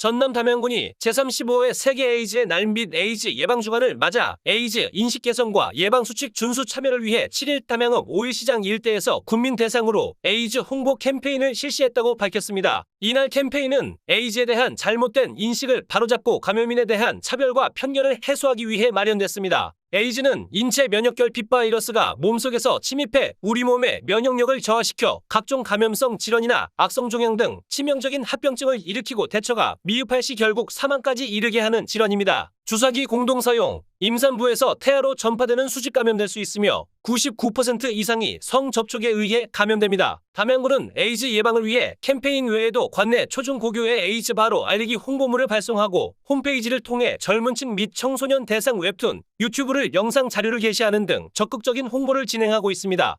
전남 담양군이 제35회 세계 에이즈의 날 및 에이즈 예방 주간을 맞아 에이즈 인식 개선과 예방 수칙 준수 참여를 위해 7일 담양읍 5일 시장 일대에서 국민 대상으로 에이즈 홍보 캠페인을 실시했다고 밝혔습니다. 이날 캠페인은 에이즈에 대한 잘못된 인식을 바로잡고 감염인에 대한 차별과 편견을 해소하기 위해 마련됐습니다. 에이즈는 인체 면역결핍 바이러스가 몸속에서 침입해 우리 몸의 면역력을 저하시켜 각종 감염성 질환이나 악성 종양 등 치명적인 합병증을 일으키고 대처가 미흡할 시 결국 사망까지 이르게 하는 질환입니다. 주사기 공동 사용, 임산부에서 태아로 전파되는 수직 감염될 수 있으며 99% 이상이 성접촉에 의해 감염됩니다. 담양군은 에이즈 예방을 위해 캠페인 외에도 관내 초중고교에 에이즈 바로 알리기 홍보물을 발송하고 홈페이지를 통해 젊은 층 및 청소년 대상 웹툰, 유튜브를 영상 자료를 게시하는 등 적극적인 홍보를 진행하고 있습니다.